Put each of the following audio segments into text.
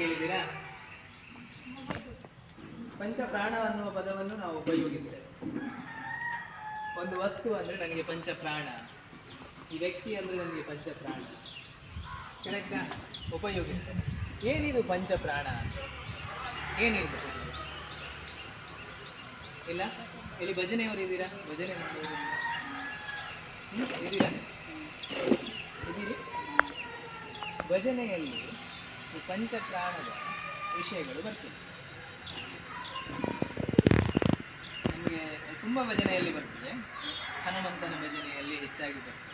ಕೇಳಿದ್ದೀರಾ? ಪಂಚಪ್ರಾಣ ಅನ್ನುವ ಪದವನ್ನು ನಾವು ಉಪಯೋಗಿಸ್ತೇವೆ. ಒಂದು ವಸ್ತು ಅಂದರೆ ನನಗೆ ಪಂಚಪ್ರಾಣ. ಈ ವ್ಯಕ್ತಿ ಅಂದರೆ ನನಗೆ ಪಂಚಪ್ರಾಣ. ಕರೆಕ್ಟಾ ಉಪಯೋಗಿಸ್ತೇನೆ. ಏನಿದು ಪಂಚಪ್ರಾಣ? ಏನಿದು? ಇಲ್ಲ? ಇಲ್ಲಿ ಭಜನೆಯವರು ಇದ್ದೀರಾ? ಭಜನೆ? ಇದ್ದೀರಾ? ಇದ್ದೀರಿ. ಭಜನೆಯಲ್ಲಿ ಈ ಪಂಚಪ್ರಾಣದ ವಿಷಯಗಳು ಬರ್ತದೆ. ನಮಗೆ ತುಂಬ ಭಜನೆಯಲ್ಲಿ ಬರ್ತದೆ. ಹನುಮಂತನ ಭಜನೆಯಲ್ಲಿ ಹೆಚ್ಚಾಗಿ ಬರ್ತದೆ.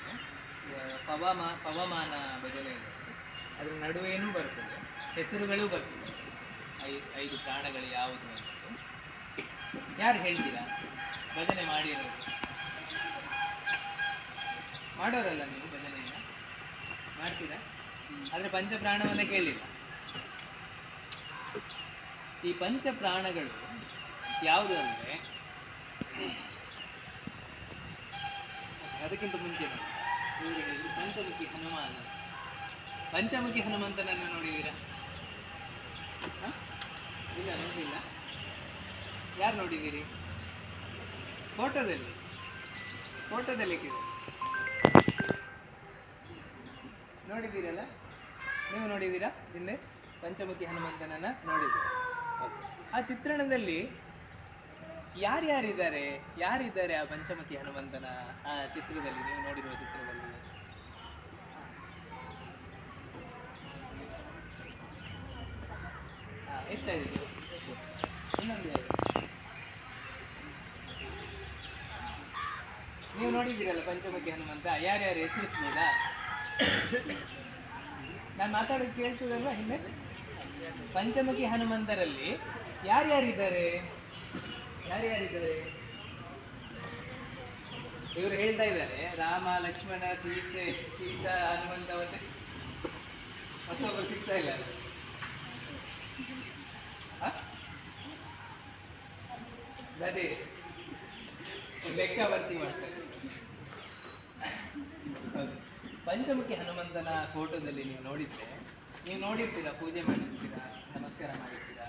ಪವಮಾ ಪವಮ, ಪವಮಾನ ಭಜನೆ ಇದೆ ಅದರ ನಡುವೆಯೂ ಬರ್ತದೆ. ಹೆಸರುಗಳೂ ಬರ್ತದೆ. ಐ, ಐದು ಪ್ರಾಣಗಳು ಯಾವುದು ಅಂತ. ಯಾರು ಹೇಳ್ತೀರಾ? ಭಜನೆ ಮಾಡಿರೋದು ಮಾಡೋರಲ್ಲ ನೀವು ಭಜನೆಯನ್ನು? ಮಾಡ್ತೀರಾ? ಆದರೆ ಪಂಚಪ್ರಾಣವನ್ನ ಕೇಳಿಲ್ಲ. ಈ ಪಂಚಪ್ರಾಣಗಳು ಯಾವುದು ಅಂದರೆ ಅದಕ್ಕಿಂತ ಮುಂಚೆ ಪಂಚಮುಖಿ ಹನುಮಾನ. ಪಂಚಮುಖಿ ಹನುಮಂತನನ್ನು ನೋಡಿದ್ದೀರಾ? ಇಲ್ಲ ನೋಡಿಲ್ಲ ಯಾರು ನೋಡಿದ್ದೀರಿ? ಫೋಟೋದಲ್ಲಿ. ಫೋಟೋದಲ್ಲಿ ಇಟ್ಟಿದ್ದಾರೆ ನೋಡಿದ್ದೀರಲ್ಲ? ನೀವು ನೋಡಿದ್ದೀರಾ? ಹಿಂದೆ ಪಂಚಮುಖಿ ಹನುಮಂತನನ್ನ ನೋಡಿದ್ದೀರಾ? ಆ ಚಿತ್ರಣದಲ್ಲಿ ಯಾರ್ಯಾರಿದ್ದಾರೆ? ಯಾರಿದ್ದಾರೆ ಆ ಪಂಚಮುಖಿ ಹನುಮಂತನ ಆ ಚಿತ್ರದಲ್ಲಿ? ನೀವು ನೋಡಿರುವ ಚಿತ್ರದಲ್ಲಿ? ಇನ್ನೊಂದು. ನೀವು ನೋಡಿದ್ದೀರಲ್ಲ ಪಂಚಮುಖಿ ಹನುಮಂತ? ಯಾರ್ಯಾರು ಹೆಸರಿಸ್ಬೋದಾ? ನಾನು ಮಾತಾಡೋದು ಕೇಳ್ತದಲ್ವಾ ಹಿಂದೆ ಪಂಚಮುಖಿ ಹನುಮಂತರಲ್ಲಿ ಯಾರ್ಯಾರಿದ್ದಾರೆ? ಯಾರ್ಯಾರಿದ್ದಾರೆ? ಇವರು ಹೇಳ್ತಾ ಇದ್ದಾರೆ, ರಾಮ, ಲಕ್ಷ್ಮಣ, ಸೀತೆ, ಸೀತಾ, ಹನುಮಂತ ಮತ್ತೆ ಮತ್ತೊಬ್ಬರು ಸಿಗ್ತಾ ಇಲ್ಲ? ಅದೇ ಲೆಕ್ಕ ಬರ್ತಿ ಮಾಡ್ತಾರೆ ಹೌದು. ಪಂಚಮುಖಿ ಹನುಮಂತನ ಫೋಟೋದಲ್ಲಿ ನೀವು ನೋಡಿದ್ರೆ, ನೀವು ನೋಡಿರ್ತೀರಾ, ಪೂಜೆ ಮಾಡಿರ್ತೀರಾ, ನಮಸ್ಕಾರ ಮಾಡಿರ್ತೀರಾ,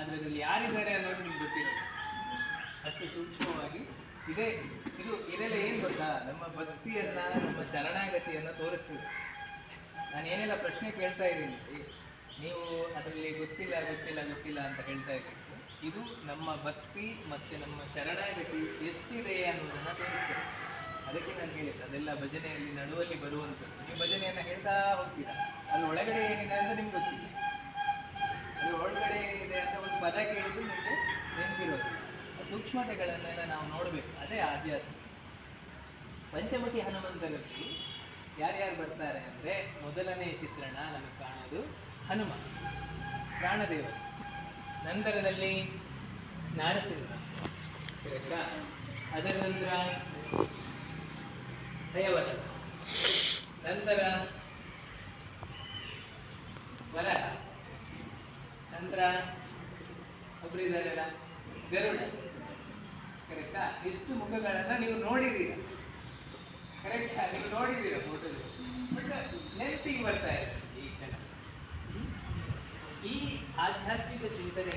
ಅದರಲ್ಲಿ ಯಾರಿದ್ದಾರೆ ಅನ್ನೋದು ನಿಮ್ಗೆ ಗೊತ್ತಿರೋದು. ಅಷ್ಟು ಸೂಕ್ಷ್ಮವಾಗಿ ಇದೇ. ಇದು ಇದೆಲ್ಲ ಏನು ಗೊತ್ತಾ? ನಮ್ಮ ಭಕ್ತಿಯನ್ನ, ನಮ್ಮ ಶರಣಾಗತಿಯನ್ನು ತೋರಿಸ್ತೀವಿ ನಾನು ಏನೆಲ್ಲ ಪ್ರಶ್ನೆ ಕೇಳ್ತಾ ಇದ್ದೀನಿ ನೀವು ಅದರಲ್ಲಿ ಗೊತ್ತಿಲ್ಲ ಗೊತ್ತಿಲ್ಲ ಗೊತ್ತಿಲ್ಲ ಅಂತ ಹೇಳ್ತಾ ಇದ್ದೀನಿ ಇದು ನಮ್ಮ ಭಕ್ತಿ ಮತ್ತೆ ನಮ್ಮ ಶರಣಾಗತಿ ಎಷ್ಟಿದೆ ಅನ್ನೋದನ್ನ ತೋರಿಸ್ತದೆ. ಅದಕ್ಕೆ ನಾನು ಹೇಳಿದ್ದು ಅದೆಲ್ಲ ಭಜನೆಯಲ್ಲಿ ನಡುವಲ್ಲಿ ಬರುವಂಥದ್ದು. ನೀವು ಭಜನೆಯನ್ನು ಹೇಳ್ತಾ ಹೋಗ್ತೀರಾ? ಅಲ್ಲಿ ಒಳಗಡೆ ಏನಿದೆ ಅಂತ ನಿಮ್ಗೆ ಗೊತ್ತಿಲ್ಲ. ಅಲ್ಲಿ ಒಳಗಡೆ ಏನಿದೆ ಅಂತ ಒಂದು ಪದ ಕೇಳಿದ್ರು ನಿಮಗೆ ನೆನಪಿರೋದು. ಸೂಕ್ಷ್ಮತೆಗಳನ್ನೆಲ್ಲ ನಾವು ನೋಡಬೇಕು. ಅದೇ ಆಧ್ಯಾತ್ಮ. ಪಂಚಮುಖಿ ಹನುಮಂತರಲ್ಲಿ ಯಾರ್ಯಾರು ಬರ್ತಾರೆ ಅಂದರೆ ಮೊದಲನೇ ಚಿತ್ರಣ ನಮಗೆ ಕಾಣೋದು ಹನುಮ ಪ್ರಾಣದೇವರು ನಂತರದಲ್ಲಿ ನಾರಸಿಂಹ. ಅದರ ನಂತರ ಹಯವತ ನಂತರ ವರ. ನಂತರ ಒಬ್ರು ಇದ್ದಾರಲ್ಲ ಗರುಡ. ಕರೆಕ್ಟಾ ಇಷ್ಟು ಮುಖಗಳನ್ನ ನೀವು ನೋಡಿದ್ದೀರ? ಕರೆಕ್ಟಾ ನೀವು ನೋಡಿದ್ದೀರ ಫೋಟೋದಲ್ಲಿ ಬಟ್ ನೆನಪಿಗೆ ಬರ್ತಾ ಇದೆ ಈ ಕ್ಷಣ. ಈ ಆಧ್ಯಾತ್ಮಿಕ ಚಿಂತನೆ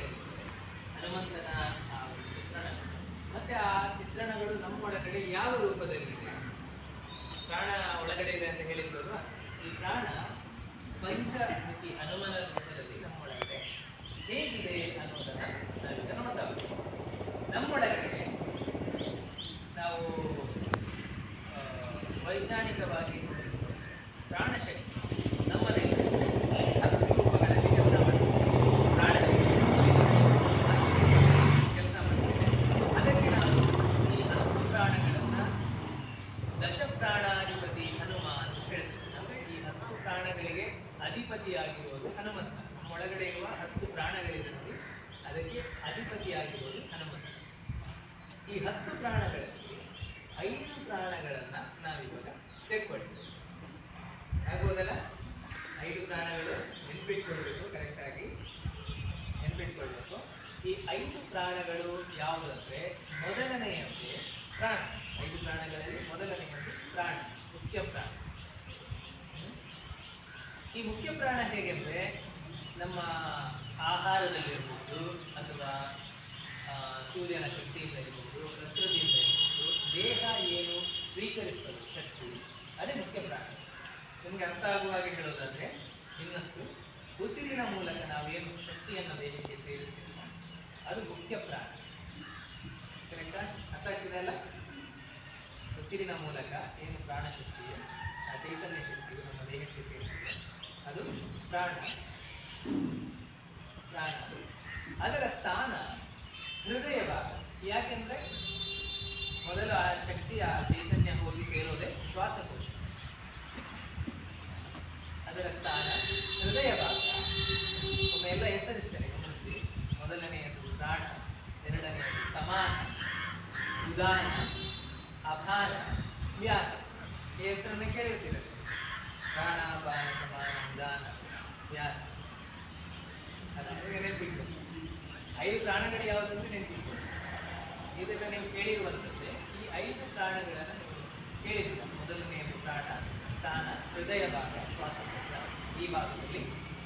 ಹನುಮಂತನ ಆ ಚಿತ್ರಣ. ಮತ್ತೆ ಆ ಚಿತ್ರಣಗಳು ನಮ್ಮೊಳಗಡೆ ಯಾವ ರೂಪದಲ್ಲಿದೆ ಪ್ರಾಣ ಒಳಗಡೆ ಇದೆ ಅಂತ ಹೇಳಿದ್ರು ಈ ಪ್ರಾಣ ಪಂಚಮುಖಿ ಹನುಮನ ರೂಪದಲ್ಲಿ ನಮ್ಮೊಳಗಡೆ ಹೇಗಿದೆ ಅನ್ನೋದನ್ನ ನಾವೀಗ ನೋಡ್ತಾ ಹೋಗ್ತೀವಿ. ನಮ್ಮೊಳಗಡೆ ನಾವು ಆ, ವೈಜ್ಞಾನಿಕವಾಗಿ ನೋಡಿದ್ರೆ ಪ್ರಾಣಶಕ್ತಿ ನಮ್ಮಲ್ಲಿ ಹತ್ತು ರೂಪಗಳಲ್ಲಿ ಕೆಲಸ ಮಾಡ್ತೀವಿ ಪ್ರಾಣಶಕ್ತಿ ಕೆಲಸ ಮಾಡ್ತೀವಿ ಅದಕ್ಕೆ ನಾವು ಈ ಹತ್ತು ಪ್ರಾಣಗಳನ್ನು ದಶ ಪ್ರಾಣಾಧಿಪತಿ ಹನುಮ ಅಂತ ಹೇಳ್ತೀವಿ ಅಂದ್ರೆ ಈ ಹತ್ತು ಪ್ರಾಣಗಳಿಗೆ ಅಧಿಪತಿಯಾಗಿರುವುದು ಹನುಮಂತ ನಮ್ಮೊಳಗಡೆ ಇರುವ ಹತ್ತು ಪ್ರಾಣಗಳಿದೆ ನೋಡಿ ಅದಕ್ಕೆ ಅಧಿಪತಿಯಾಗಿರುವುದು ಹನುಮಂತ ಈ ಹತ್ತು ಪ್ರಾಣಗಳಲ್ಲಿ ಐದು ಪ್ರಾಣಗಳನ್ನ ತೆಕ್ಕೊಳ್ತೀವಿ ಆಗ್ಬೋದಲ್ಲ ಐದು ಪ್ರಾಣಗಳು ನೆನ್ಪಿಟ್ಕೊಳ್ಬೇಕು, ಕರೆಕ್ಟಾಗಿ ನೆನ್ಪಿಟ್ಕೊಳ್ಬೇಕು. ಈ ಐದು ಪ್ರಾಣಗಳು ಯಾವುದಂದ್ರೆ ಮೊದಲನೆಯದು ಪ್ರಾಣ. ಐದು ಪ್ರಾಣಗಳಲ್ಲಿ ಮೊದಲನೆಯದು ಪ್ರಾಣ, ಮುಖ್ಯ ಪ್ರಾಣ. ಈ ಮುಖ್ಯ ಪ್ರಾಣ ಹೇಗೆಂದ್ರೆ ನಮ್ಮ ಆಹಾರದಲ್ಲಿರ್ಬೋದು ಅಥವಾ ಸೂರ್ಯನ ಶಕ್ತಿಯಿಂದ ಇರ್ಬೋದು ಪ್ರಕೃತಿಯಿಂದ ಇರ್ಬೋದು ದೇಹ ಏನು ಸ್ವೀಕರಿಸ್ತದೆ ಶಕ್ತಿ ಅದೇ ಮುಖ್ಯ ಪ್ರಾಣ ನಿಮಗೆ ಅರ್ಥ ಆಗುವ ಹಾಗೆ ಹೇಳೋದಾದ್ರೆ, ಇನ್ನಷ್ಟು ಉಸಿರಿನ ಮೂಲಕ ನಾವೇನು ಶಕ್ತಿಯನ್ನು ದೇಹಕ್ಕೆ ಸೇರಿಸ್ತೀವಿ, ಅದು ಮುಖ್ಯ ಪ್ರಾಣ. ಕರೆಕ್ಟಾ ಅರ್ಥ ಆಗ್ತಿದೆ ಅಲ್ಲ? ಉಸಿರಿನ ಮೂಲಕ ಏನು ಪ್ರಾಣ ಶಕ್ತಿಯು ಆ ಚೈತನ್ಯ ಶಕ್ತಿಯು ನಮ್ಮ ದೇಹಕ್ಕೆ ಸೇರುತ್ತದೆ. ಅದು ಪ್ರಾಣ. ಪ್ರಾಣ. ಅದರ ಸ್ಥಾನ ಹೃದಯ ಭಾಗ. ಯಾಕೆಂದ್ರೆ ಮೊದಲು ಆ ಶಕ್ತಿ, ಆ ಚೈತನ್ಯ ಹೋಗಿ ಸೇರೋದೇ ಶ್ವಾಸಕೋಶ. ಅದರ ಸ್ಥಾನ ಹೃದಯ ಭಾಗ ಎಲ್ಲ ಹೆಸರಿಸ್ತೇನೆ, ಗಮನಿಸಿ. ಮೊದಲನೆಯದು ಪ್ರಾಣ ಎರಡನೆಯದು ಸಮಾನ ಉದಾನ ಅಭಾನ ವ್ಯಾನ ಈ ಹೆಸರನ್ನು ಕೇಳಿರ್ತೀರ ಪ್ರಾಣ ಅಭಾನ ಸಮಾನ ಉದಾನ ವ್ಯಾನ ಅದನ್ನು ನೆನಪಿಟ್ಟು ಐದು ಪ್ರಾಣಗಳು ಯಾವುದಂದ್ರೆ ನೆನಪಿಟ್ಟು ಇದನ್ನು ನೀವು ಕೇಳಿರುವಂಥದ್ದೇ ಈ ಐದು ಪ್ರಾಣಗಳನ್ನು ನೀವು ಕೇಳಿದ್ದೀರ? ಮೊದಲನೆಯದು ಪ್ರಾಣ ಸ್ಥಾನ ಹೃದಯ ಭಾಗ ಈ ಭಾಗದಲ್ಲಿ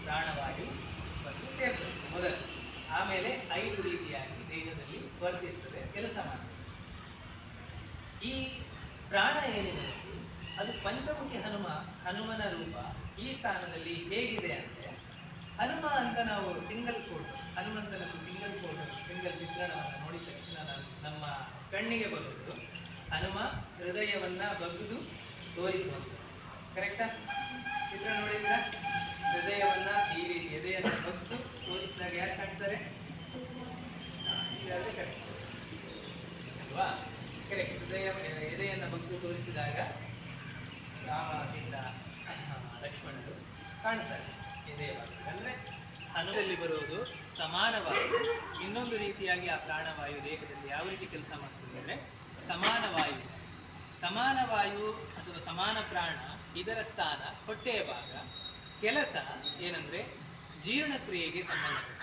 ಪ್ರಾಣವಾಯು ಬಂದು ಸೇರ್ತದೆ ಮೊದಲು. ಆಮೇಲೆ ಐದು ರೀತಿಯಾಗಿ ದೇಹದಲ್ಲಿ ವರ್ತಿಸ್ತದೆ, ಕೆಲಸ ಮಾಡ್ತದೆ. ಈ ಪ್ರಾಣ ಏನಿದೆ? ಅದು ಪಂಚಮುಖಿ ಹನುಮ, ಹನುಮನ ರೂಪ ಈ ಸ್ಥಾನದಲ್ಲಿ ಹೇಗಿದೆ ಅಂದರೆ, ಹನುಮ ಅಂತ ನಾವು ಸಿಂಗಲ್ ಫೋಟೋ ಹನುಮಂತನದ್ದು ಸಿಂಗಲ್ ಫೋಟೋ ಸಿಂಗಲ್ ಚಿತ್ರಣವನ್ನು ನೋಡಿದ ತಕ್ಷಣ ನಮ್ಮ ಕಣ್ಣಿಗೆ ಬರುವುದು. ಹನುಮ ಹೃದಯವನ್ನು ಬಗ್ಗುದು ತೋರಿಸುವಂಥದ್ದು. ಕರೆಕ್ಟಾ ಚಿತ್ರ ನೋಡಿದ್ರ ಹೃದಯವನ್ನ ಈ ರೀತಿ ಎದೆಯನ್ನು ಬಗ್ಗು ತೋರಿಸಿದಾಗ ಯಾರು ಕಾಣ್ತಾರೆ? ಅಲ್ವಾ? ಕರೆಕ್ಟ್ ಹೃದಯ, ಎದೆಯನ್ನು ಬಗ್ಗು ತೋರಿಸಿದಾಗ ರಾಮ ಸೀತಾ ಲಕ್ಷ್ಮಣರು ಕಾಣ್ತಾರೆ. ಎದೆಯ ಅಂದರೆ ಅಂದ್ರೆ ಬರೋದು ಸಮಾನವಾಯು ಇನ್ನೊಂದು ರೀತಿಯಾಗಿ ಆ ಪ್ರಾಣವಾಯು ದೇಹದಲ್ಲಿ ಯಾವ ರೀತಿ ಕೆಲಸ ಮಾಡ್ತದೆ ಅಂದರೆ ಸಮಾನವಾಯು. ಸಮಾನ ವಾಯು ಅಥವಾ ಸಮಾನ ಪ್ರಾಣ ಇದರ ಸ್ಥಾನ ಹೊಟ್ಟೆಯ ಭಾಗ. ಕೆಲಸ ಏನಂದ್ರೆ ಜೀರ್ಣಕ್ರಿಯೆಗೆ ಸಂಬಂಧಪಟ್ಟ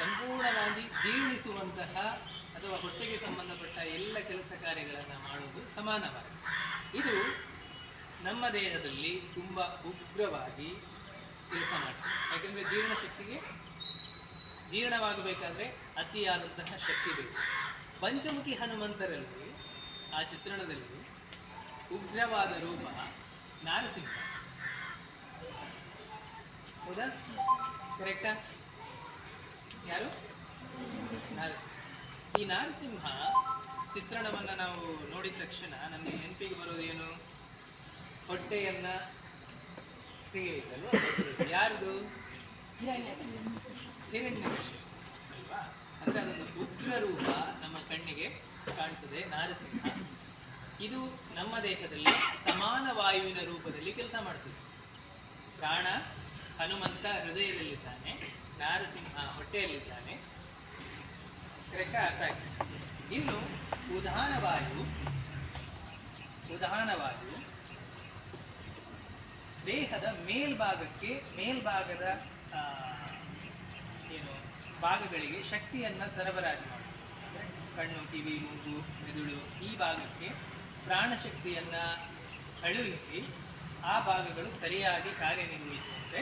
ಸಂಪೂರ್ಣವಾಗಿ ಜೀರ್ಣಿಸುವಂತಹ ಅಥವಾ ಹೊಟ್ಟೆಗೆ ಸಂಬಂಧಪಟ್ಟ ಎಲ್ಲ ಕೆಲಸ ಕಾರ್ಯಗಳನ್ನು ಮಾಡುವುದು ಸಮಾನವಾಗಿದೆ. ಇದು ನಮ್ಮ ದೇಹದಲ್ಲಿ ತುಂಬ ಉಗ್ರವಾಗಿ ಕೆಲಸ ಮಾಡ್ತದೆ. ಯಾಕೆಂದರೆ ಜೀರ್ಣಶಕ್ತಿಗೆ ಜೀರ್ಣವಾಗಬೇಕಾದ್ರೆ ಅತಿಯಾದಂತಹ ಶಕ್ತಿ ಬೇಕು. ಪಂಚಮುಖಿ ಹನುಮಂತರಲ್ಲಿ, ಆ ಚಿತ್ರಣದಲ್ಲಿ ಉಗ್ರವಾದ ರೂಪ ನಾರಸಿಂಹ ಹೌದಾ? ಕರೆಕ್ಟಾ? ಯಾರು? ನಾರಸಿಂಹ ಈ ನಾರಸಿಂಹ ಚಿತ್ರಣವನ್ನು ನಾವು ನೋಡಿದ ತಕ್ಷಣ ನಮಗೆ ನೆನಪಿಗೆ ಬರೋದು ಏನು? ಹೊಟ್ಟೆಯನ್ನ ತೆಗೆಯುತ್ತಲ್ವ ಯಾರ್ದು? ಹಿರಣ್ಯಕಶಿಪು ಅಲ್ವಾ? ಅಂದ್ರೆ ಅದೊಂದು ಉಗ್ರ ರೂಪ ನಮ್ಮ ಕಣ್ಣಿಗೆ ಕಾಣ್ತದೆ ನಾರಸಿಂಹ. ಇದು ನಮ್ಮ ದೇಹದಲ್ಲಿ ಸಮಾನ ವಾಯುವಿನ ರೂಪದಲ್ಲಿ ಕೆಲಸ ಮಾಡ್ತಿದೆ ಪ್ರಾಣ ಹನುಮಂತ ಹೃದಯದಲ್ಲಿದ್ದಾನೆ, ನಾರಸಿಂಹ ಹೊಟ್ಟೆಯಲ್ಲಿದ್ದಾನೆ. ಕರೆಕ್ಟ್ ಅರ್ಥ ಆಗ್ತದೆ ಇನ್ನು ಉದಾಹರಣ ವಾಯು ಉದಾಹರಣ ವಾಯು ದೇಹದ ಮೇಲ್ಭಾಗಕ್ಕೆ ಮೇಲ್ಭಾಗದ ಏನು, ಭಾಗಗಳಿಗೆ ಶಕ್ತಿಯನ್ನು ಸರಬರಾಜು ಮಾಡುತ್ತೆ ಕಣ್ಣು, ಕಿವಿ, ಮೂಗು, ಮೆದುಳು ಈ ಭಾಗಕ್ಕೆ ಪ್ರಾಣಶಕ್ತಿಯನ್ನ ಕಳುಹಿಸಿ ಆ ಭಾಗಗಳು ಸರಿಯಾಗಿ ಕಾರ್ಯನಿರ್ವಹಿಸುವಂತೆ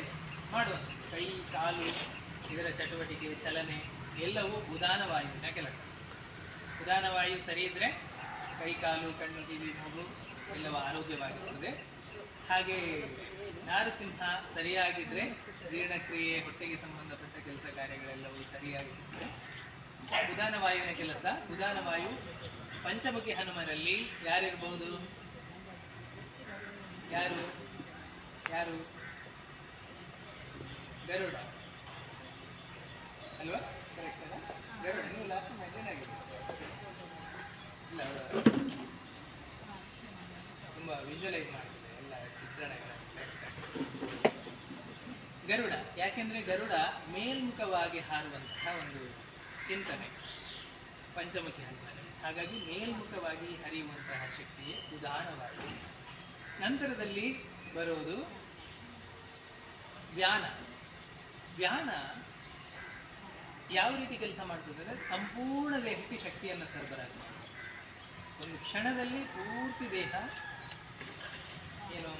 ಮಾಡುವಂಥದ್ದು ಕೈ, ಕಾಲು, ಇದರ ಚಟುವಟಿಕೆ, ಚಲನೆ ಎಲ್ಲವೂ ಉದಾನವಾಯುವಿನ ಕೆಲಸ. ಉದಾನವಾಯು ಸರಿ ಇದ್ರೆ ಕೈ, ಕಾಲು, ಕಣ್ಣು, ಕಿವಿ, ಮೂಗು ಎಲ್ಲವೂ ಆರೋಗ್ಯವಾಗಿರುತ್ತದೆ. ಹಾಗೆ ನಾರಸಿಂಹ ಸರಿಯಾಗಿದ್ರೆ ಜೀರ್ಣಕ್ರಿಯೆ, ಹೊಟ್ಟೆಗೆ ಸಂಬಂಧಪಟ್ಟ ಕೆಲಸ ಕಾರ್ಯಗಳೆಲ್ಲವೂ ಸರಿಯಾಗಿರುತ್ತದೆ. ಉದಾನವಾಯುವಿನ ಕೆಲಸ ಉದಾನ ವಾಯು ಪಂಚಮುಖಿ ಹನುಮನಲ್ಲಿ ಯಾರಿರ್ಬಹುದು ಯಾರು? ಯಾರು? ಗರುಡ. ಅಲ್ವಾ? ಕರೆಕ್ಟ್ ಅಲ್ಲ? ಗರುಡ, ನೀವು ಲಾಸ್ಟ್ ಮಧ್ಯಾಹ್ನ ಆಗಿದೆ ಇಲ್ಲ? ತುಂಬ ವಿಜುವಲೈಸ್ ಮಾಡ್ತಿದೆ ಎಲ್ಲ ಚಿತ್ರಣಗಳನ್ನು ಗರುಡ, ಯಾಕೆಂದ್ರೆ ಗರುಡ ಮೇಲ್ಮುಖವಾಗಿ ಹಾರುವಂತಹ ಒಂದು ಚಿಂತನೆ. ಪಂಚಮುಖಿ ಹನುಮನೆ ಹಾಗಾಗಿ ಮೇಲ್ಮುಖವಾಗಿ ಹರಿಯುವಂತಹ ಶಕ್ತಿಯೇ ಉದಾಹರಣವಾಗಿ ನಂತರದಲ್ಲಿ ಬರೋದು ವ್ಯಾನ ವ್ಯಾನ ಯಾವ ರೀತಿ ಕೆಲಸ ಮಾಡ್ತದೆ ಅಂದರೆ ಸಂಪೂರ್ಣ ದೇಹಕ್ಕೆ ಶಕ್ತಿಯನ್ನು ಸರಬರಾಜು ಒಂದು ಕ್ಷಣದಲ್ಲಿ ಪೂರ್ತಿ ದೇಹ ಏನು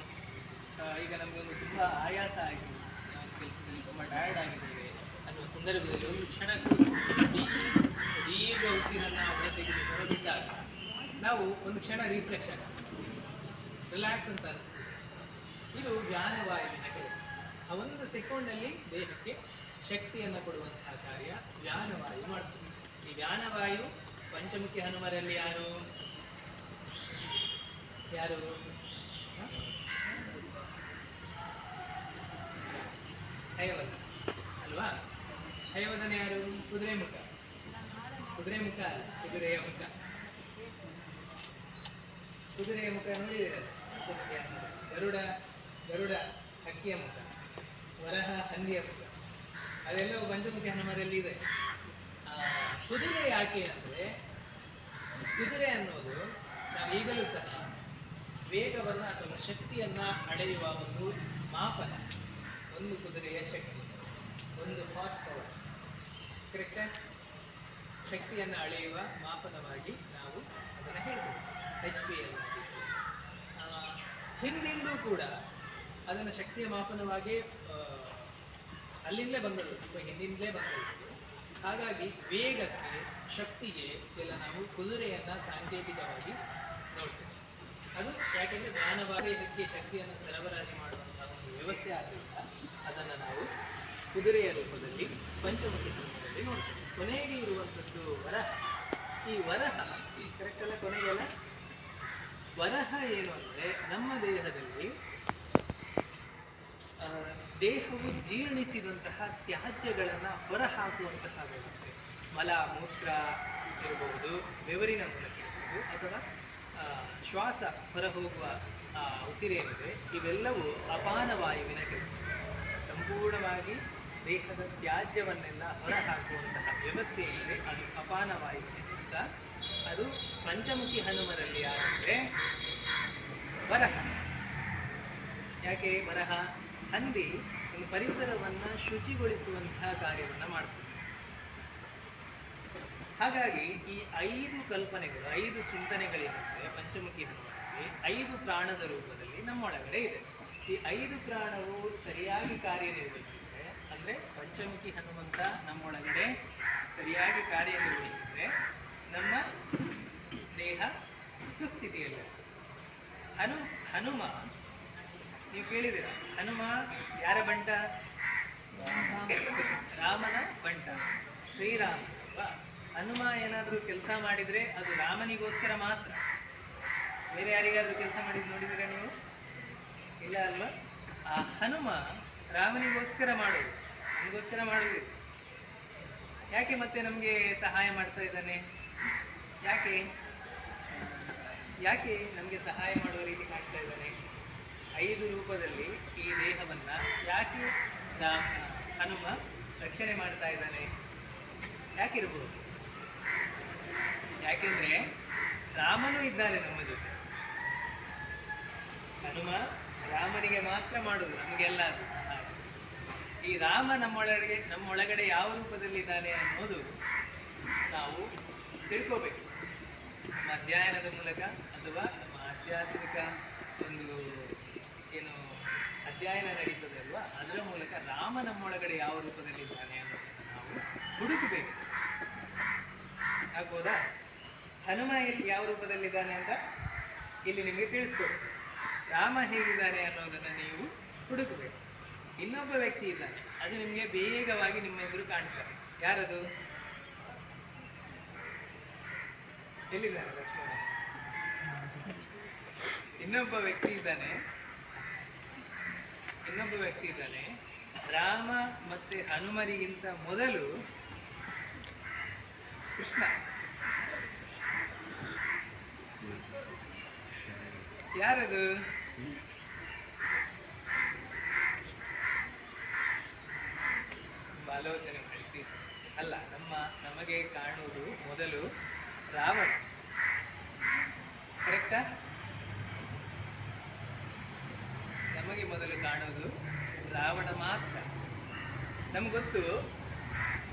ಈಗ ನಮಗೆ ಒಂದು ತುಂಬ ಆಯಾಸ ಆಗಿದೆ. ಕೆಲಸದಲ್ಲಿ ತುಂಬ ಟಯರ್ಡ್ ಆಗಿದ್ದೇವೆ ಸಂದರ್ಭದಲ್ಲಿ ಒಂದು ಕ್ಷಣ ದೀರ್ಘ ಉಸಿರನ್ನು ಹೊರತೆಗೆದು ಹೊರಬಿಟ್ಟಾಗ ನಾವು ಒಂದು ಕ್ಷಣ ರಿಫ್ರೆಶ್ ರಿಲ್ಯಾಕ್ಸ್ ಅಂತ ಅನಿಸ್ತೀವಿ. ಇದು ವ್ಯಾನವಾಯುವಿನ ಕೆಲಸ ಆ ಒಂದು ಸೆಕೆಂಡಲ್ಲಿ ದೇಹಕ್ಕೆ ಶಕ್ತಿಯನ್ನು ಕೊಡುವಂತಹ ಕಾರ್ಯ ವ್ಯಾನವಾಯು ಮಾಡ್ತೀವಿ ಈ ವ್ಯಾನವಾಯು ಪಂಚಮುಖಿ ಹನುಮರಲ್ಲಿ ಯಾರು? ಯಾರು? ಹೈವದ ಅಲ್ವಾ? ಹೈವದನ ಯಾರು? ಕುದುರೆ ಮುಖ ಕುದುರೆ ಮುಖ, ಕುದುರೆಯ ಮುಖ. ಕುದುರೆಯ ಮುಖ ನೋಡಿದರೆ ಗರುಡ ಗರುಡ, ಹಕ್ಕಿಯ ಮುಖ. ವರಹ, ಹಂದಿಯ ಮುಖ. ಅದೆಲ್ಲವೂ ಪಂಚಮುಖಿ ಹನುಮರಲ್ಲಿ ಇದೆ. ಕುದುರೆ ಯಾಕೆ ಅಂದರೆ, ಕುದುರೆ ಅನ್ನೋದು ನಾವು ಈಗಲೂ ಸಹ ವೇಗವನ್ನು ಅಥವಾ ಶಕ್ತಿಯನ್ನು ಅಳೆಯುವ ಒಂದು ಮಾಪನ. ಒಂದು ಕುದುರೆಯ ಶಕ್ತಿ. ಒಂದು ಹಾರ್ಸ್ ಪವರ್ ಕರೆಕ್ಟಾ ಶಕ್ತಿಯನ್ನು ಅಳೆಯುವ ಮಾಪನವಾಗಿ ನಾವು ಅದನ್ನು ಹೇಳ್ತೇವೆ. ಎಚ್ ಪಿ ಎಲ್ ಹಿಂದಿಂದೂ ಕೂಡ ಅದನ್ನು ಶಕ್ತಿಯ ಮಾಪನವಾಗಿ ಅಲ್ಲಿಂದಲೇ ಬಂದದ್ದು ತುಂಬ ಹಿಂದಿಂದಲೇ ಬಂದದ್ದು. ಹಾಗಾಗಿ ವೇಗಕ್ಕೆ, ಶಕ್ತಿಗೆ ಎಲ್ಲ ನಾವು ಕುದುರೆಯನ್ನು ಸಾಂಕೇತಿಕವಾಗಿ ನೋಡ್ತೇವೆ. ಅದು ಯಾಕೆಂದರೆ ಜ್ಞಾನವಾಗಿ ಇದಕ್ಕೆ ಶಕ್ತಿಯನ್ನು ಸರಬರಾಜು ಮಾಡುವಂತಹ ಒಂದು ವ್ಯವಸ್ಥೆ ಆದ್ದರಿಂದ ಅದನ್ನು ನಾವು ಕುದುರೆಯ ರೂಪದಲ್ಲಿ, ಪಂಚಮುಖಿ ರೂಪದಲ್ಲಿ ನೋಡ್ತೇವೆ. ಕೊನೆಗೆ ಇರುವಂಥದ್ದು ವರಹ ಈ ವರಹ ಈ ಕರೆಕ್ಟ್ ಅಲ್ಲ ಕೊನೆಗೆಲ್ಲ ವರಹ ಏನು ಅಂದರೆ ನಮ್ಮ ದೇಹದಲ್ಲಿ ದೇಹವು ಜೀರ್ಣಿಸಿದಂತಹ ತ್ಯಾಜ್ಯಗಳನ್ನು ಹೊರಹಾಕುವಂತಹ ವ್ಯವಸ್ಥೆ. ಮಲ, ಮೂತ್ರ ಇರಬಹುದು, ಬೆವರಿನ ಮೂಲಕ ಇರಬಹುದು, ಅಥವಾ ಶ್ವಾಸ ಹೊರಹೋಗುವ ಹೋಗುವ ಉಸಿರೇನಿದೆ, ಇವೆಲ್ಲವೂ ಅಪಾನವಾಯುವಿನ ಕೆಲಸ. ಸಂಪೂರ್ಣವಾಗಿ ದೇಹದ ತ್ಯಾಜ್ಯವನ್ನೆಲ್ಲ ಹೊರಹಾಕುವಂತಹ ವ್ಯವಸ್ಥೆ ಏನಿದೆ ಅದು ಅಪಾನವಾಯಿತು ಅಂತ ಅದು ಪಂಚಮುಖಿ ಹನುಮರಲ್ಲಿ ಆದರೆ ವರಹ ಯಾಕೆ ವರಹ ಹಂದಿ ಒಂದು ಪರಿಸರವನ್ನ ಶುಚಿಗೊಳಿಸುವಂತಹ ಕಾರ್ಯವನ್ನ ಮಾಡ್ತದೆ. ಹಾಗಾಗಿ ಈ ಐದು ಕಲ್ಪನೆಗಳು, ಐದು ಚಿಂತನೆಗಳೇನಿದೆ ಪಂಚಮುಖಿ ಹನುಮನಲ್ಲಿ, ಐದು ಪ್ರಾಣದ ರೂಪದಲ್ಲಿ ನಮ್ಮೊಳಗಡೆ ಇದೆ. ಈ ಐದು ಪ್ರಾಣವು ಸರಿಯಾಗಿ ಕಾರ್ಯನಿರ್ವಹಿಸಿದ್ರೆ ಅಂದ್ರೆ ಪಂಚಮುಖಿ ಹನುಮಂತ ನಮ್ಮೊಳಗಡೆ ಸರಿಯಾಗಿ ಕಾರ್ಯನಿರ್ವಹಿಸಿದ್ರೆ ನಮ್ಮ ದೇಹ ಸುಸ್ಥಿತಿಯಲ್ಲಿ. ಹನು, ಹನುಮ, ನೀವು ಕೇಳಿದಿರ ಹನುಮ ಯಾರ ಬಂಟ? ರಾಮನ ಬಂಟ. ಶ್ರೀರಾಮ. ಅಲ್ವಾ ಹನುಮ ಏನಾದರೂ ಕೆಲಸ ಮಾಡಿದ್ರೆ ಅದು ರಾಮನಿಗೋಸ್ಕರ ಮಾತ್ರ. ಬೇರೆ ಯಾರಿಗಾದರೂ ಕೆಲಸ ಮಾಡಿದ್ ನೋಡಿದಿರ ನೀವು? ಇಲ್ಲ ಅಲ್ವಾ? ಆ ಹನುಮ ರಾಮನಿಗೋಸ್ಕರ ಮಾಡೋದು. ನಮಗೋಸ್ಕರ ಮಾಡಿದ್ವಿ. ಯಾಕೆ ಮತ್ತೆ ನಮಗೆ ಸಹಾಯ ಮಾಡ್ತಾ ಇದ್ದಾನೆ? ಯಾಕೆ? ಯಾಕೆ ನಮಗೆ ಸಹಾಯ ಮಾಡುವ ರೀತಿ ಮಾಡ್ತಾ ಇದ್ದಾನೆ? ಐದು ರೂಪದಲ್ಲಿ ಈ ದೇಹವನ್ನು ಯಾಕೆ ಹನುಮ ರಕ್ಷಣೆ ಮಾಡ್ತಾ ಇದ್ದಾನೆ? ಯಾಕಿರ್ಬೋದು? ಯಾಕೆಂದ್ರೆ ರಾಮನು ಇದ್ದಾನೆ ನಮ್ಮ ಜೊತೆ. ಹನುಮ ರಾಮನಿಗೆ ಮಾತ್ರ ಮಾಡುದು ನಮಗೆಲ್ಲ ಅದು. ಈ ರಾಮ ನಮ್ಮೊಳಗಡೆ ನಮ್ಮೊಳಗಡೆ ಯಾವ ರೂಪದಲ್ಲಿದ್ದಾನೆ ಅನ್ನೋದು ನಾವು ತಿಳ್ಕೋಬೇಕು. ನಮ್ಮ ಅಧ್ಯಯನದ ಮೂಲಕ ಅಥವಾ ನಮ್ಮ ಆಧ್ಯಾತ್ಮಿಕ ಒಂದು ಏನು ಅಧ್ಯಯನ ನಡೀತದೆ ಅಲ್ವಾ? ಅದರ ಮೂಲಕ ರಾಮ ನಮ್ಮೊಳಗಡೆ ಯಾವ ರೂಪದಲ್ಲಿದ್ದಾನೆ ಅನ್ನೋದನ್ನು ನಾವು ಹುಡುಕಬೇಕು. ಆಗ್ಬೋದಾ ಹನುಮ ಇಲ್ಲಿ ಯಾವ ರೂಪದಲ್ಲಿದ್ದಾನೆ ಅಂತ ಇಲ್ಲಿ ನಿಮಗೆ ತಿಳಿಸ್ಕೊಡು. ರಾಮ ಹೇಗಿದ್ದಾನೆ ಅನ್ನೋದನ್ನು ನೀವು ಹುಡುಕಬೇಕು. ಇನ್ನೊಬ್ಬ ವ್ಯಕ್ತಿ ಇದ್ದಾನೆ. ಅದು ನಿಮಗೆ ಬೇಗವಾಗಿ ನಿಮ್ಮ ಎದುರು ಕಾಣ್ತಾರೆ ಯಾರದು? ಎಲ್ಲಿದ್ದಾರೆ ಇನ್ನೊಬ್ಬ ವ್ಯಕ್ತಿ ಇದ್ದಾನೆ. ಇನ್ನೊಬ್ಬ ವ್ಯಕ್ತಿ ಇದ್ದಾನೆ. ರಾಮ ಮತ್ತೆ ಹನುಮರಿಗಿಂತ ಮೊದಲು ಕೃಷ್ಣ. ಯಾರದು? ತುಂಬ ಆಲೋಚನೆ ಮಾಡಿಸಿ ಅಲ್ಲ, ನಮ್ಮ, ನಮಗೆ ಕಾಣುವುದು ಮೊದಲು ರಾವಣ. ಕರೆಕ್ಟಾ ನಮಗೆ ಮೊದಲು ಕಾಣುವುದು ರಾವಣ ಮಾತ್ರ. ನಮ್ಗೆ ಗೊತ್ತು,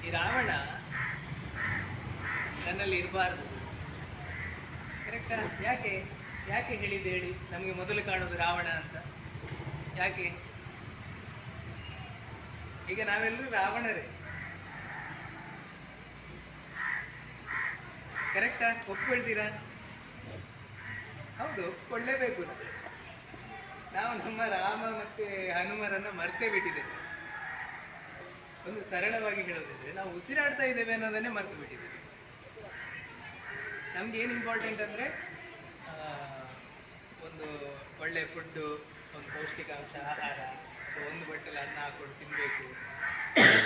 ಈ ರಾವಣ ನನ್ನಲ್ಲಿ ಇರಬಾರ್ದು. ಕರೆಕ್ಟಾ ಯಾಕೆ? ಯಾಕೆ ಹೇಳಿದ್ದು ಹೇಳಿ ನಮಗೆ ಮೊದಲು ಕಾಣೋದು ರಾವಣ ಅಂತ. ಯಾಕೆ? ಈಗ ನಾವೆಲ್ಲರೂ ರಾವಣರೇ. ಕರೆಕ್ಟಾ ಒಪ್ಕೊಳ್ತೀರಾ? ಹೌದು ಒಪ್ಕೊಳ್ಳೇಬೇಕು ನಾವು ನಮ್ಮ ರಾಮ ಮತ್ತೆ ಹನುಮರನ್ನ ಮರ್ತೇ ಬಿಟ್ಟಿದ್ದೇವೆ. ಒಂದು ಸರಳವಾಗಿ ಹೇಳೋದಿದ್ರೆ, ನಾವು ಉಸಿರಾಡ್ತಾ ಇದ್ದೇವೆ ಅನ್ನೋದನ್ನೇ ಮರ್ತು ಬಿಟ್ಟಿದ್ದೇವೆ. ನಮ್ಗೆ ಏನು ಇಂಪಾರ್ಟೆಂಟ್ ಅಂದರೆ ಒಂದು ಒಳ್ಳೆ ಫುಡ್ಡು ಒಂದು ಪೌಷ್ಟಿಕಾಂಶ, ಆಹಾರ. ಒಂದು ಬಟ್ಟೆಲಿ ಅನ್ನ ಹಾಕೊಂಡು ತಿನ್ನಬೇಕು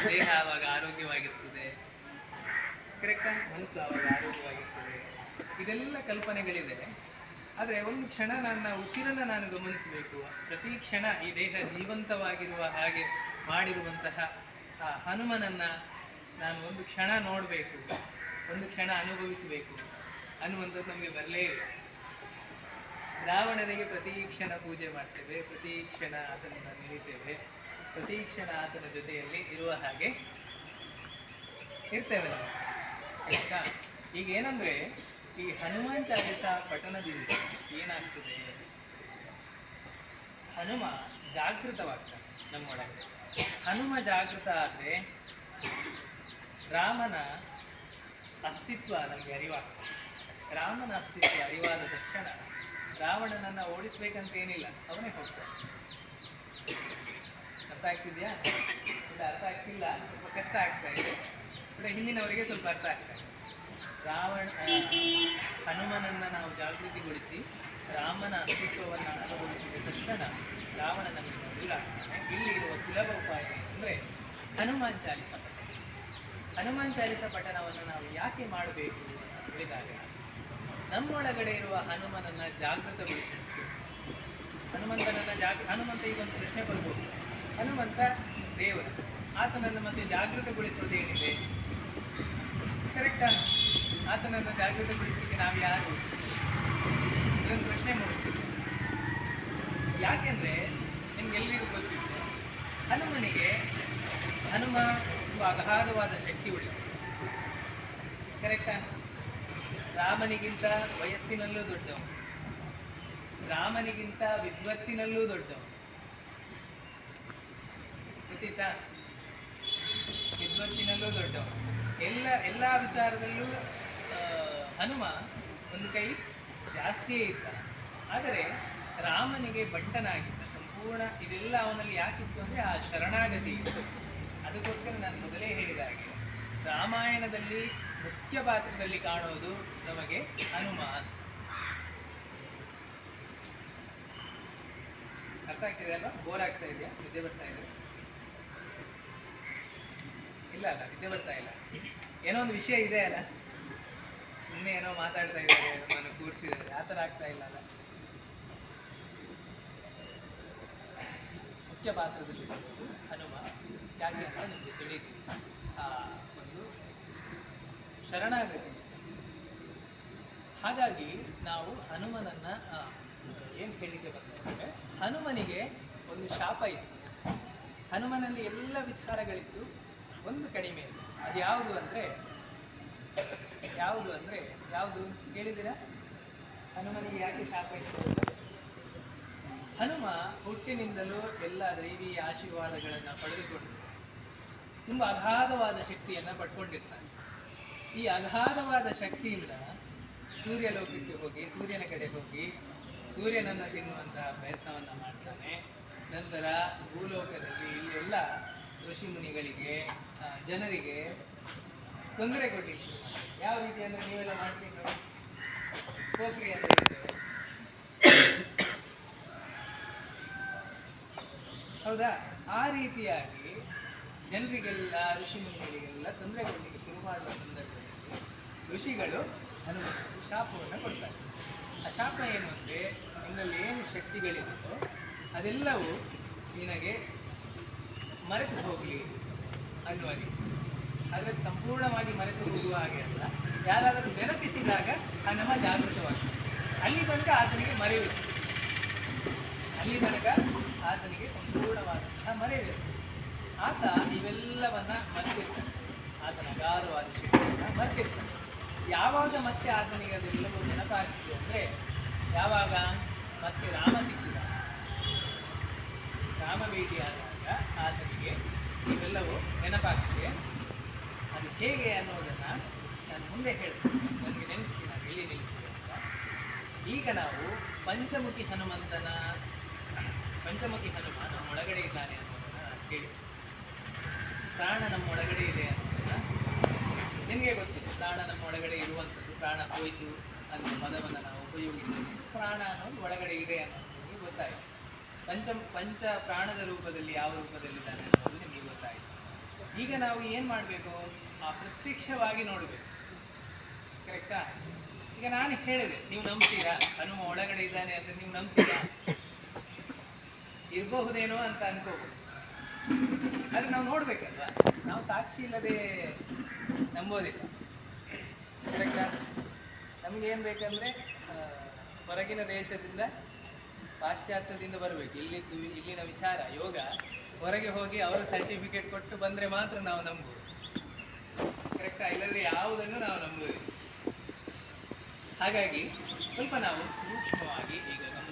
ದೇಹ ಆವಾಗ ಆರೋಗ್ಯವಾಗಿರ್ತದೆ. ಕರೆಕ್ಟಾ ಮನಸ್ಸು ಆವಾಗ ಆರೋಗ್ಯವಾಗಿರ್ತದೆ. ಇದೆಲ್ಲ ಕಲ್ಪನೆಗಳಿದೆ. ಆದರೆ ಒಂದು ಕ್ಷಣ ನನ್ನ ಉಸಿರನ್ನು ನಾನು ಗಮನಿಸಬೇಕು. ಪ್ರತಿ ಕ್ಷಣ ಈ ದೇಹ ಜೀವಂತವಾಗಿರುವ ಹಾಗೆ ಮಾಡಿರುವಂತಹ ಆ ಹನುಮನನ್ನು ನಾನು ಒಂದು ಕ್ಷಣ ನೋಡಬೇಕು. ಒಂದು ಕ್ಷಣ ಅನುಭವಿಸಬೇಕು ಅನ್ನುವಂಥದ್ದು ನಮಗೆ ಬರಲೇ ಇಲ್ಲ. ರಾವಣನಿಗೆ ಪ್ರತಿ ಕ್ಷಣ ಪೂಜೆ ಮಾಡ್ತೇವೆ ಪ್ರತಿ ಕ್ಷಣ ಆತನನ್ನು ನಿಲ್ಲಿತೇವೆ ಪ್ರತಿ ಕ್ಷಣ ಆತನ ಜೊತೆಯಲ್ಲಿ ಇರುವ ಹಾಗೆ ಇರ್ತೇವೆ ನಾವು. ಆಯ್ತಾ? ಈಗ ಏನಂದ್ರೆ, ಈ ಹನುಮಾನ್ ಚಾಲಿಸ ಪಠನದಿಂದ ಏನಾಗ್ತದೆ? ಹನುಮ ಜಾಗೃತವಾಗ್ತಾನೆ ನಮ್ಮೊಳಗೆ. ಹನುಮ ಜಾಗೃತ ಆದರೆ ರಾಮನ ಅಸ್ತಿತ್ವ ನಮಗೆ ಅರಿವಾಗ್ತದೆ. ರಾಮನ ಅಸ್ತಿತ್ವ ಅರಿವಾದ ತಕ್ಷಣ ರಾವಣನನ್ನ ಓಡಿಸ್ಬೇಕಂತ ಏನಿಲ್ಲ, ಅವನೇ ಹೋಗ್ತಾನೆ. ಅರ್ಥ ಆಗ್ತಿದ್ಯಾ? ಇಲ್ಲ, ಅರ್ಥ ಆಗ್ತಿಲ್ಲ. ಸ್ವಲ್ಪ ಕಷ್ಟ ಆಗ್ತಾ ಇದೆ. ಕೂಡ ಹಿಂದಿನವರಿಗೆ ಸ್ವಲ್ಪ ಅರ್ಥ ಆಗ್ತಾ ಇದೆ. ರಾವಣ ಹನುಮನನ್ನ ನಾವು ಜಾಗೃತಿಗೊಳಿಸಿ ರಾಮನ ಅಸ್ತಿತ್ವವನ್ನು ಅನುಭವಿಸಿದ ತಕ್ಷಣ ರಾವಣ ನಮಗೆ ಮೊದಲಾಗ್ತಾನೆ ಇಲ್ಲಿ ಇರುವ ಸುಲಭ ಉಪಾಯ ಅಂದರೆ ಹನುಮಾನ್ ಚಾಲಿಸ ಪಠಣ. ಹನುಮಾನ್ ಚಾಲಿಸ ಪಠಣವನ್ನು ನಾವು ಯಾಕೆ ಮಾಡಬೇಕು ಅಂತ ಹೇಳಿದಾಗ ನಮ್ಮೊಳಗಡೆ ಇರುವ ಹನುಮನನ್ನ ಜಾಗೃತಗೊಳಿಸಬೇಕು ಹನುಮಂತನನ್ನ ಜಾಗ, ಹನುಮಂತ ಈಗ ಒಂದು ಪ್ರಶ್ನೆ ಬರ್ಬೋದು ಹನುಮಂತ ದೇವರು, ಆತನನ್ನು ಮತ್ತೆ ಜಾಗೃತಗೊಳಿಸೋದೇನಿದೆ ಕರೆಕ್ಟಾ ಆತನನ್ನು ಜಾಗೃತಗೊಳಿಸಲಿಕ್ಕೆ ನಾವು ಯಾರು? ಇದೊಂದು ಪ್ರಶ್ನೆ ಮೂಡಿಸ್ತೀವಿ ಯಾಕೆಂದ್ರೆ ನಿಮ್ಗೆಲ್ಲರಿಗೂ ಗೊತ್ತಿತ್ತು, ಹನುಮನಿಗೆ ಹನುಮ ತುಂಬ ಅಗಾಧವಾದ ಶಕ್ತಿ ಉಳಿತು ಕರೆಕ್ಟಾ ರಾಮನಿಗಿಂತ ವಯಸ್ಸಿನಲ್ಲೂ ದೊಡ್ಡವನು. ರಾಮನಿಗಿಂತ ವಿದ್ವತ್ತಿನಲ್ಲೂ ದೊಡ್ಡವನು. ಗೊತ್ತಿತ್ತಾ? ವಿದ್ವತ್ತಿನಲ್ಲೂ ದೊಡ್ಡವ ಎಲ್ಲ ಎಲ್ಲ ವಿಚಾರದಲ್ಲೂ ಹನುಮ ಒಂದು ಕೈ ಜಾಸ್ತಿಯೇ ಇದ್ದ ಆದರೆ ರಾಮನಿಗೆ ಬಂಟನಾಗಿದ್ದ ಸಂಪೂರ್ಣ ಇದೆಲ್ಲ ಅವನಲ್ಲಿ ಯಾಕಿತ್ತು ಅಂದರೆ ಆ ಶರಣಾಗತಿ ಇತ್ತು. ಅದಕ್ಕೋಸ್ಕರ ನಾನು ಮೊದಲೇ ಹೇಳಿದ ಹಾಗೆ ರಾಮಾಯಣದಲ್ಲಿ ಮುಖ್ಯ ಪಾತ್ರದಲ್ಲಿ ಕಾಣೋದು ನಮಗೆ ಹನುಮ ಅಂತ. ಅರ್ಥ ಆಗ್ತಿದೆ ಅಲ್ವಾ? ಬೋರ್ ಆಗ್ತಾ ಇದೆಯಾ? ನಿದ್ದೆ ಬರ್ತಾ ಇದೆ? ಇಲ್ಲ ಅಲ್ಲ, ನಿದ್ದೆ ಬರ್ತಾ ಇಲ್ಲ. ಏನೋ ಒಂದು ವಿಷಯ ಇದೆ ಅಲ್ಲ. ಸುಮ್ಮನೆ ಏನೋ ಮಾತಾಡ್ತಾ ಇದ್ದಾರೆ ನಮ್ಮನ್ನು ಕೂರಿಸಿದ್ದಾರೆ. ಆ ಥರ ಆಗ್ತಾ ಇಲ್ಲ ಅಲ್ಲ. ಮುಖ್ಯ ಪಾತ್ರದಲ್ಲಿ ಹನುಮ ಯಾಕೆ ಅಂತ ನಿಮಗೆ ತಿಳಿದಿದೆ. ಆ, ಒಂದು ಶರಣಾಗತಿ. ಹಾಗಾಗಿ ನಾವು ಹನುಮನನ್ನ ಏನು ಹೇಳಿಕೆ ಬರ್ತದೆ ಹನುಮನಿಗೆ ಒಂದು ಶಾಪ ಇತ್ತು. ಹನುಮನಲ್ಲಿ ಎಲ್ಲ ವಿಚಾರಗಳಿತ್ತು, ಒಂದು ಕಡಿಮೆ ಇತ್ತು. ಅದು ಯಾವುದು ಅಂದರೆ ಯಾವುದು ಅಂದರೆ, ಯಾವುದು ಕೇಳಿದ್ದೀರಾ? ಹನುಮನಿಗೆ ಯಾಕೆ ಶಾಪ ಇತ್ತು? ಹನುಮ ಹುಟ್ಟಿನಿಂದಲೂ ಎಲ್ಲ ದೈವಿ ಆಶೀರ್ವಾದಗಳನ್ನು ಪಡೆದುಕೊಂಡು ತುಂಬ ಅಗಾಧವಾದ ಶಕ್ತಿಯನ್ನು ಪಡ್ಕೊಂಡಿರ್ತಾನೆ. ಈ ಅಗಾಧವಾದ ಶಕ್ತಿಯಿಂದ ಸೂರ್ಯಲೋಕಕ್ಕೆ ಹೋಗಿ, ಸೂರ್ಯನ ಕಡೆ ಹೋಗಿ, ಸೂರ್ಯನನ್ನು ತಿನ್ನುವಂತಹ ಪ್ರಯತ್ನವನ್ನು ಮಾಡ್ತಾನೆ. ನಂತರ ಭೂಲೋಕದಲ್ಲಿ ಇಲ್ಲೆಲ್ಲ ಋಷಿ ಮುನಿಗಳಿಗೆ ಜನರಿಗೆ ತೊಂದರೆ ಕೊಡ್ಲಿಕ್ಕೆ ಯಾವ ರೀತಿ ಅಂದರೆ ನೀವೆಲ್ಲ ಮಾಡ್ತೀನಿ ಕೋಕ್ರಿ ಅಂತ ಹೌದಾ? ಆ ರೀತಿಯಾಗಿ ಜನರಿಗೆಲ್ಲ ಋಷಿ ಮುನಿಗಳಿಗೆಲ್ಲ ತೊಂದರೆ ಕೊಡಲಿಕ್ಕೆ ಶುರು ಮಾಡುವ ಸಂದರ್ಭದಲ್ಲಿ ಋಷಿಗಳು ಹನುಮಂತನಿಗೆ ಶಾಪವನ್ನು ಕೊಡ್ತಾರೆ. ಆ ಶಾಪ ಏನು ಅಂದರೆ ನಿನ್ನಲ್ಲಿ ಏನು ಶಕ್ತಿಗಳಿರುತ್ತೋ ಅದೆಲ್ಲವೂ ನಿನಗೆ ಮರೆತು ಹೋಗಲಿ ಅನ್ನುವ ರೀತಿ. ಆದರೆ ಸಂಪೂರ್ಣವಾಗಿ ಮರೆತು ಹೋಗುವ ಹಾಗೆ ಅಲ್ಲ, ಯಾರಾದರೂ ನೆನಪಿಸಿದಾಗ ಹನುಮ ಜಾಗೃತವಾಗ್ತದೆ ಅಲ್ಲಿ ತನಕ ಆತನಿಗೆ ಮರೆಯುತ್ತೆ ಅಲ್ಲಿ ತನಕ ಆತನಿಗೆ ಸಂಪೂರ್ಣವಾದಂತಹ ಮರೆಯಬೇಕು. ಆತ ಇವೆಲ್ಲವನ್ನ ಮರೆತಿರ್ತಾನೆ. ಆತನ ಅಗಾಧವಾದ ಶಕ್ತಿಯನ್ನು ಮರ್ತಿರ್ತಾನೆ. ಯಾವಾಗ ಮತ್ತೆ ಆತನಿಗೆ ಅದೆಲ್ಲವೂ ನೆನಪಾಗ್ತಿದೆ ಅಂದರೆ ಯಾವಾಗ ಮತ್ತೆ ರಾಮ ಸಿಕ್ಕಿದ? ರಾಮ ಭೇಟಿಯಾದಾಗ ಆತನಿಗೆ ಇವೆಲ್ಲವೂ ನೆನಪಾಗ್ತಿದೆ. ಅದು ಹೇಗೆ ಅನ್ನೋದನ್ನು ನಾನು ಮುಂದೆ ಹೇಳ್ತೀನಿ. ನನಗೆ ನೆನಪಿಸಿ ನಾನು ಎಲ್ಲಿ ನಿಲ್ಲಿಸಿದೆ ಅಂತ. ಈಗ ನಾವು ಪಂಚಮುಖಿ ಹನುಮಂತನ, ಪಂಚಮುಖಿ ಹನುಮ ನಮ್ಮ ಒಳಗಡೆ ಇದ್ದಾನೆ ಅನ್ನೋದನ್ನು ಹೇಳಿ ಪ್ರಾಣ ನಮ್ಮ ಒಳಗಡೆ ಇದೆ ಅನ್ನೋದನ್ನ ನಿಮಗೆ ಗೊತ್ತಿದೆ, ಪ್ರಾಣ ನಮ್ಮ ಒಳಗಡೆ ಇರುವಂಥದ್ದು, ಪ್ರಾಣ ಹೋಯಿತು ಅನ್ನೋ ಪದವನ್ನು ನಾವು ಉಪಯೋಗಿಸಿದ್ದೀವಿ ಪ್ರಾಣ ಅನ್ನೋದು ಒಳಗಡೆ ಇದೆ ಅನ್ನೋದು ನಿಮಗೆ ಗೊತ್ತಾಯಿತು. ಪಂಚ ಪಂಚ ಪ್ರಾಣದ ರೂಪದಲ್ಲಿ ಯಾವ ರೂಪದಲ್ಲಿದ್ದಾನೆ ಅನ್ನೋದು ನಿಮಗೆ ಗೊತ್ತಾಯಿತು. ಈಗ ನಾವು ಏನು ಮಾಡಬೇಕು? ಆ ಪ್ರತ್ಯಕ್ಷವಾಗಿ ನೋಡಬೇಕು. ಕರೆಕ್ಟಾ ಈಗ ನಾನು ಹೇಳಿದೆ, ನೀವು ನಂಬ್ತೀರಾ? ಹನುಮ ಒಳಗಡೆ ಇದ್ದಾನೆ ಅಂತ ನೀವು ನಂಬ್ತೀರಾ? ಇರಬಹುದೇನೋ ಅಂತ ಅನ್ಕೋಬಹುದು ಆದರೆ ನಾವು ನೋಡ್ಬೇಕಲ್ವಾ? ನಾವು ಸಾಕ್ಷಿ ಇಲ್ಲದೆ ನಂಬೋದಿಲ್ಲ. ಕರೆಕ್ಟಾ ನಮ್ಗೆ ಏನ್ ಬೇಕಂದ್ರೆ ಹೊರಗಿನ ದೇಶದಿಂದ ಪಾಶ್ಚಾತ್ಯದಿಂದ ಬರಬೇಕು. ಇಲ್ಲಿ ಇಲ್ಲಿನ ವಿಚಾರ, ಯೋಗ. ಹೊರಗೆ ಹೋಗಿ ಅವರ ಸರ್ಟಿಫಿಕೇಟ್ ಕೊಟ್ಟು ಬಂದ್ರೆ ಮಾತ್ರ ನಾವು ನಂಬೋದು. ಕರೆಕ್ಟಾ ಇಲ್ಲದ್ರೆ ಯಾವುದನ್ನು ನಾವು ನಂಬುವುದಿಲ್ಲ ಹಾಗಾಗಿ ಸ್ವಲ್ಪ ನಾವು ಸೂಕ್ಷ್ಮವಾಗಿ ಈಗ ಗಮನಿಸ್ತಾ